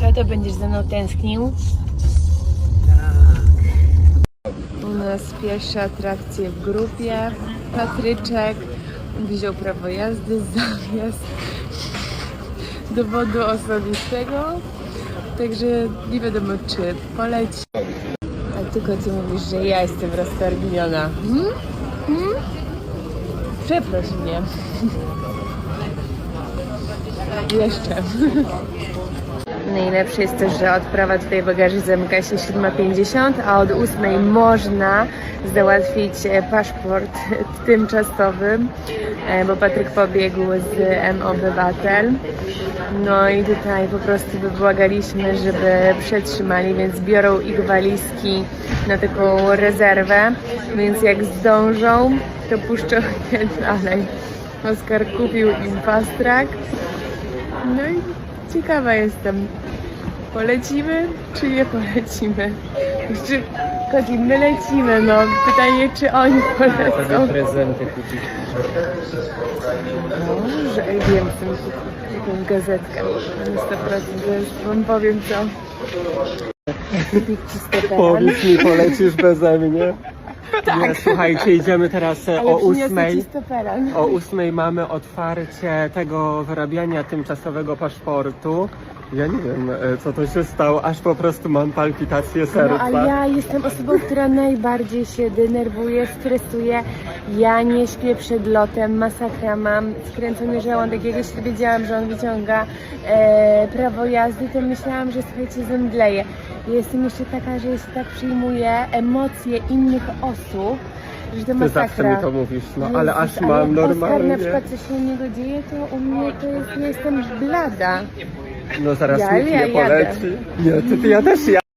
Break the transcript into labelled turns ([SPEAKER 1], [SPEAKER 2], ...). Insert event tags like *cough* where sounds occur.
[SPEAKER 1] Tato, będziesz ze mną tęsknił? U nas pierwsze atrakcje w grupie. Patryczek wziął prawo jazdy zamiast dowodu osobistego. Także nie wiadomo czy poleci. A tylko ty mówisz, że ja jestem roztargniona. Hmm? Hmm? Przeproś mnie. *laughs* Jeszcze. *laughs* Najlepsze jest też, że odprawa tutaj bagaży zamyka się 7.50, a od 8.00 można załatwić e, paszport *laughs* tymczasowy, e, bo Patryk pobiegł z M-Obywatel. No i tutaj po prostu wybłagaliśmy, żeby przetrzymali, więc biorą ich walizki na taką rezerwę, więc jak zdążą, to puszczą je *laughs* dalej. Oskar kupił im fast track. No i ciekawa jestem, polecimy czy nie polecimy? Czy Kozi, my lecimy, no. Pytanie, czy oni polecą.
[SPEAKER 2] prezenty kupić.
[SPEAKER 1] Może, ej, wiem, kupić jakąś gazetkę. Na 100% to jest, wam powiem co. Kupić czyste.
[SPEAKER 2] Powiedz mi, polecisz beze mnie? *laughs* Tak. Nie, słuchajcie, idziemy teraz e,
[SPEAKER 1] Ale
[SPEAKER 2] o
[SPEAKER 1] przyniosę
[SPEAKER 2] ósmej. O ósmej mamy otwarcie tego wyrabiania tymczasowego paszportu. Ja nie wiem, e, co to się stało, aż po prostu mam palpitację serca.
[SPEAKER 1] No, ale ja jestem osobą, która najbardziej się denerwuje, stresuje. Ja nie śpię przed lotem, masakra mam, skręcony żołądek. Jak jeszcze wiedziałam, że on wyciąga e, prawo jazdy, to myślałam, że słuchajcie, zemdleję. Ja Jestem jeszcze taka, że się tak przyjmuję emocje innych osób, że to
[SPEAKER 2] Ty
[SPEAKER 1] masakra.
[SPEAKER 2] zawsze mi to mówisz, no ale aż
[SPEAKER 1] ale
[SPEAKER 2] mam
[SPEAKER 1] Oskar
[SPEAKER 2] normalnie.
[SPEAKER 1] na przykład coś się u niego dzieje, to u mnie to jest, ja jestem blada.
[SPEAKER 2] No zaraz
[SPEAKER 1] Ja-
[SPEAKER 2] nikt
[SPEAKER 1] ja
[SPEAKER 2] nie